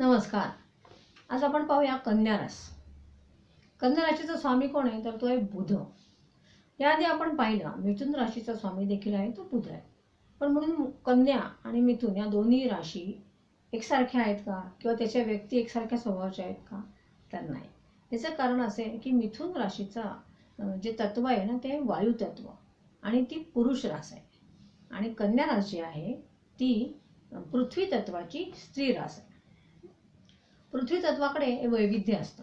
नमस्कार. आज आपण पाहूया कन्या रास कन्या राशीचा स्वामी कोण आहे? तर तो आहे बुध. याआधी आपण पाहिलं मिथुन राशीचा स्वामी देखील आहे तो बुध आहे. पण म्हणून कन्या आणि मिथुन या दोन्ही राशी एकसारख्या आहेत का? किंवा त्याच्या व्यक्ती एकसारख्या स्वभावाच्या आहेत का? तर नाही. याचं कारण असे आहे की मिथुन राशीचा जे तत्व आहे ना ते वायू तत्व आणि ती पुरुष रास आहे. आणि कन्या राशी आहे ती पृथ्वी तत्वाची स्त्री रास आहे. पृथ्वी तत्वाकडे हे वैविध्य असतं.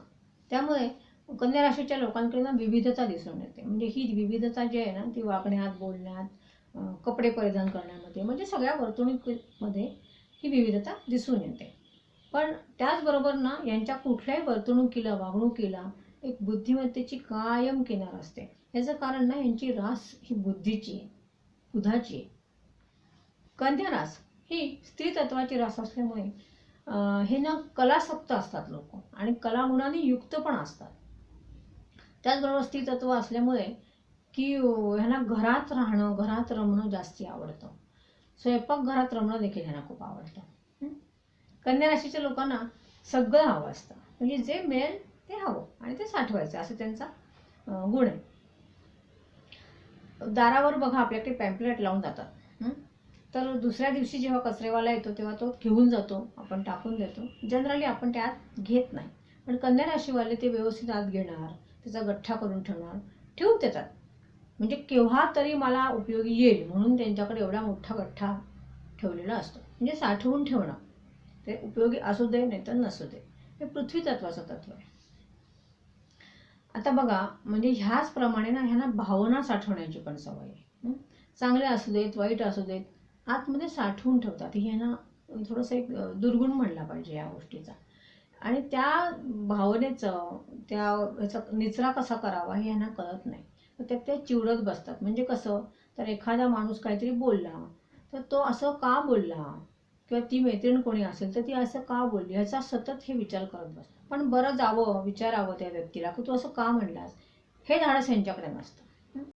त्यामुळे कन्या राशीच्या लोकांकडे ना विविधता दिसून येते. म्हणजे ही विविधता जी आहे ना ती वागण्यात बोलण्यात कपडे परिधान करण्यामध्ये म्हणजे सगळ्या वर्तणुकीमध्ये ही विविधता दिसून येते. पण त्याचबरोबर ना यांच्या कुठल्याही वर्तणुकीला वागणुकीला एक बुद्धिमत्तेची कायम किनार असते. याचं कारण ना यांची रास ही बुद्धीची आहे बुधाची आहे. कन्या रास ही स्त्री तत्वाची रास असल्यामुळे हे ना कलासक्त असतात लोक. आणि कलागुणाने युक्त पण असतात. त्याचबरोबर स्त्री तत्व असल्यामुळे की ह्यांना घरात राहणं घरात रमणं जास्ती आवडतं. स्वयंपाक घरात रमणं देखील ह्यांना खूप आवडतं. कन्या राशीच्या लोकांना सगळं हवं असतं. म्हणजे जे मिळेल ते हवं आणि ते साठवायचं असं त्यांचा गुण आहे. दारावर बघा आपल्याकडे पॅम्पलेट लावून जातात. तर दुसऱ्या दिवशी जेव्हा कचरेवाला येतो तेव्हा तो घेऊन जातो आपण टाकून देतो. जनरली आपण त्यात घेत नाही. पण कन्या राशीवाले ते व्यवस्थित आत घेणार त्याचा गठ्ठा करून ठेवणार ठेवून देतात. म्हणजे केव्हा तरी मला उपयोगी येईल म्हणून त्यांच्याकडे एवढा मोठा गठ्ठा ठेवलेला असतो. म्हणजे साठवून ठेवणं. ते उपयोगी असू दे नाही तर नसू दे. हे पृथ्वी तत्वाचं तत्व आहे. आता बघा म्हणजे ह्याच प्रमाणे ना ह्यांना भावना साठवण्याची पण सवय आहे. चांगल्या चांगले असू देत वाईट असू देत आतमध्ये साठवून ठेवतात. हे ह्यांना थोडंसं एक दुर्गुण म्हणला पाहिजे या गोष्टीचा. आणि त्या भावनेचं त्या ह्याचा निचरा कसा करावा हे यांना कळत नाही. तर त्यात ते चिवडत बसतात. म्हणजे कसं? तर एखादा माणूस काहीतरी बोलला तर तो असं का बोलला? किंवा ती मैत्रीण कोणी असेल तर ती असं का बोलली? ह्याचा सतत हे विचार करत बसतात. पण बरं जावं विचारावं त्या व्यक्तीला की तू असं का म्हणलास? हे धाडस यांच्याकडे नसतं.